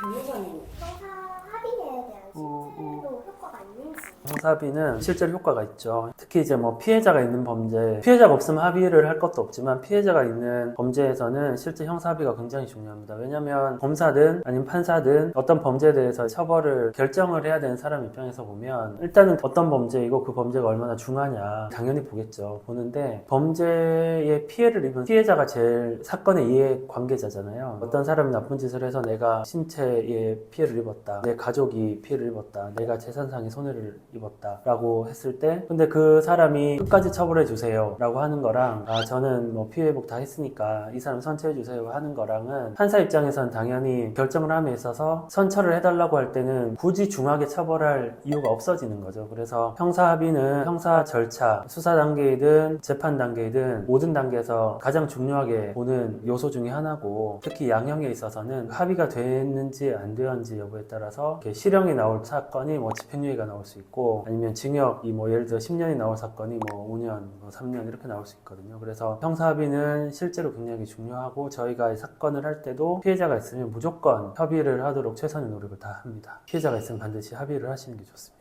형사 합의에 대한 어, 어. 실제로 효과가 있는지 형사합의는 실제로 효과가 있죠. 특히 이제 뭐 피해자가 있는 범죄, 피해자가 없으면 합의를 할 것도 없지만 피해자가 있는 범죄에서는 실제 형사합의가 굉장히 중요합니다. 왜냐하면 검사든 아니면 판사든 어떤 범죄에 대해서 처벌을 결정을 해야 되는 사람 입장에서 보면 일단은 어떤 범죄이고 그 범죄가 얼마나 중하냐 당연히 보겠죠. 보는데 범죄에 피해를 입은 피해자가 제일 사건의 이해 관계자잖아요. 어떤 사람이 나쁜 짓을 해서 내가 신체에 피해를 입었다. 내 가족이 피해를 입었다. 내가 재산상의 손해를 입었다 라고 했을 때 근데 그 사람이 끝까지 처벌해 주세요 라고 하는 거랑 아 저는 뭐 피해 회복 다 했으니까 이 사람 선처해 주세요 하는 거랑은 판사 입장에선 당연히 결정을 함에 있어서 선처를 해달라고 할 때는 굳이 중하게 처벌할 이유가 없어지는 거죠. 그래서 형사 합의는 형사 절차 수사 단계이든 재판 단계이든 모든 단계에서 가장 중요하게 보는 요소 중에 하나고 특히 양형에 있어서는 합의가 됐는지 안 되었는지 여부에 따라서 이렇게 실형이 나올 사건이 뭐 집행유예가 나올 수 있고 아니면 징역이 뭐 예를 들어 10년이 나올 사건이 뭐 5년, 뭐 3년 이렇게 나올 수 있거든요. 그래서 형사합의는 실제로 굉장히 중요하고 저희가 이 사건을 할 때도 피해자가 있으면 무조건 협의를 하도록 최선의 노력을 다 합니다. 피해자가 있으면 반드시 합의를 하시는 게 좋습니다.